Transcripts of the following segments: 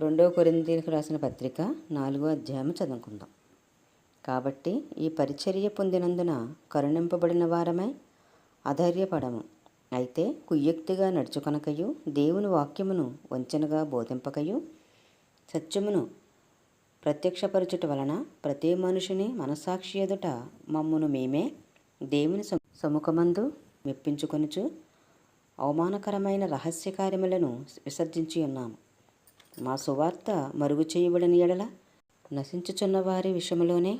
రెండవ కొరిందీలకు రాసిన పత్రిక నాలుగో అధ్యాయం చదువుకుందాం. కాబట్టి ఈ పరిచర్య పొందినందున కరుణింపబడిన వారమై అధైర్యపడము. అయితే కుయ్యక్తిగా నడుచుకొనకయు దేవుని వాక్యమును వంచనగా బోధింపకయు సత్యమును ప్రత్యక్షపరచుట వలన ప్రతి మనుషుని మనస్సాక్షి ఎదుట మమ్మును మేమే దేవుని సముఖమందు మెప్పించుకొనుచు అవమానకరమైన రహస్య కార్యములను విసర్జించి ఉన్నాము. మా సువార్త మరుగు చేయబడిన ఎడల నశించుచున్న వారి విషయంలోనే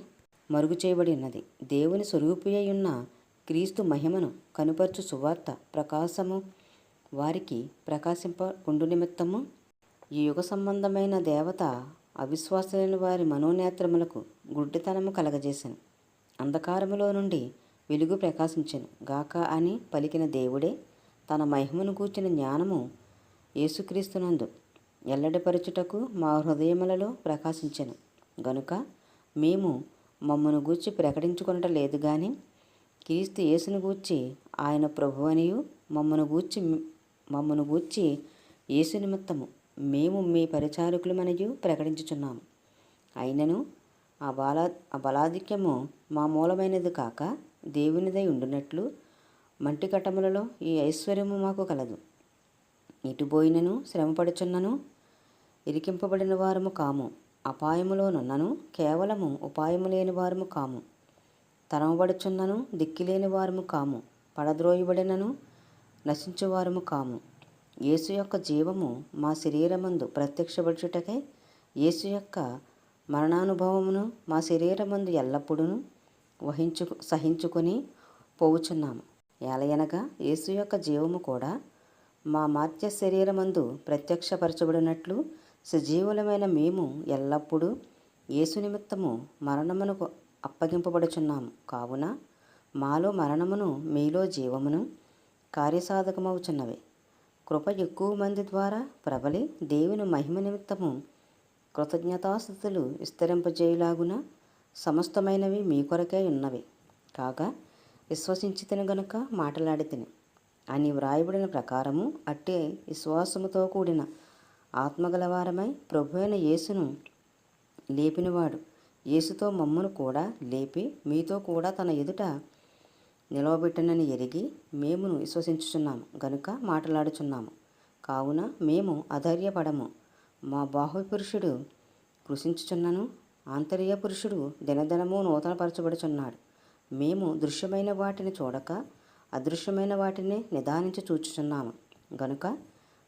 మరుగు చేయబడినది. దేవుని స్వరూపియై ఉన్న క్రీస్తు మహిమను కనుపరచు సువార్త ప్రకాశము వారికి ప్రకాశింపకుండు నిమిత్తము ఈ యుగ సంబంధమైన దేవత అవిశ్వాసులైన వారి మనోనేత్రములకు గుడ్డితనము కలగజేశాను అంధకారములో నుండి వెలుగు ప్రకాశించను. గాక అని పలికిన దేవుడే తన మహిమను కూర్చిన జ్ఞానము యేసుక్రీస్తునందు ఎల్లడిపరచుటకు మా హృదయములలో ప్రకాశించెను. గనుక మేము మమ్మను గూర్చి ప్రకటించుకునట లేదు కానీ క్రీస్తు యేసును గూర్చి ఆయన ప్రభు అనియు మమ్మను గూర్చి మమ్మను గూర్చి యేసు నిమిత్తము మేము మీ పరిచారకులమనియు ప్రకటించుచున్నాము. అయినను ఆ బాలా ఆ బలాధిక్యము మా మూలమైనది కాక దేవునిదై ఉండునట్లు మంటి కట్టములలో ఈ ఐశ్వర్యము మాకు కలదు. ఇటుపోయినను శ్రమపడుచున్నను ఇరికింపబడిన వారము కాము. అపాయములోనున్నను కేవలము ఉపాయము లేని వారము కాము. తరమబడుచున్నను దిక్కిలేని వారము కాము. పడద్రోయబడినను నశించువారము కాము. యేసు యొక్క జీవము మా శరీరమందు ప్రత్యక్షపడుచుటకై యేసు యొక్క మరణానుభవమును మా శరీరమందు ఎల్లప్పుడూ వహించు సహించుకొని పోవుచున్నాము. ఏలయనగా యేసు యొక్క జీవము కూడా మా మాత్య శరీరమందు ప్రత్యక్షపరచబడినట్లు సజీవులమైన మేము ఎల్లప్పుడూ యేసు నిమిత్తము మరణమునకు అప్పగింపబడుచున్నాము. కావున మాలో మరణమును మీలో జీవమును కార్యసాధకమవుచున్నవి. కృప ఎక్కువ మంది ద్వారా ప్రబలి దేవుని మహిమ నిమిత్తము కృతజ్ఞతాస్థుతులు విస్తరింపజేయులాగున సమస్తమైనవి మీ కొరకే ఉన్నవి. కాగా విశ్వసించితిని గనుక మాట్లాడితిని. అని వ్రాయబడిన ప్రకారము అట్టే విశ్వాసముతో కూడిన ఆత్మగలవారమై ప్రభు అయిన యేసును లేపినవాడు. యేసుతో మమ్మను కూడా లేపి మీతో కూడా తన ఎదుట నిలవబెట్టనని ఎరిగి మేమును విశ్వసించుచున్నాము. గనుక మాట్లాడుచున్నాము. కావున మేము అధైర్యపడము. మా బాహు పురుషుడు కృషించుచున్నను ఆంతర్య పురుషుడు దినదినము నూతనపరచబడుచున్నాడు. మేము దృశ్యమైన వాటిని చూడక అదృశ్యమైన వాటిని నిదానించి చూచుచున్నాము. గనుక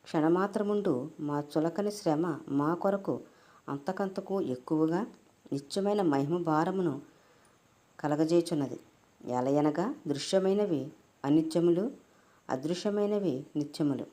క్షణమాత్రముండు మా చులకని శ్రమ మా కొరకు అంతకంతకు ఎక్కువగా నిత్యమైన మహిమ భారమును కలగజేయుచున్నది ఎలయనగా దృశ్యమైనవి అనిత్యములు అదృశ్యమైనవి నిత్యములు.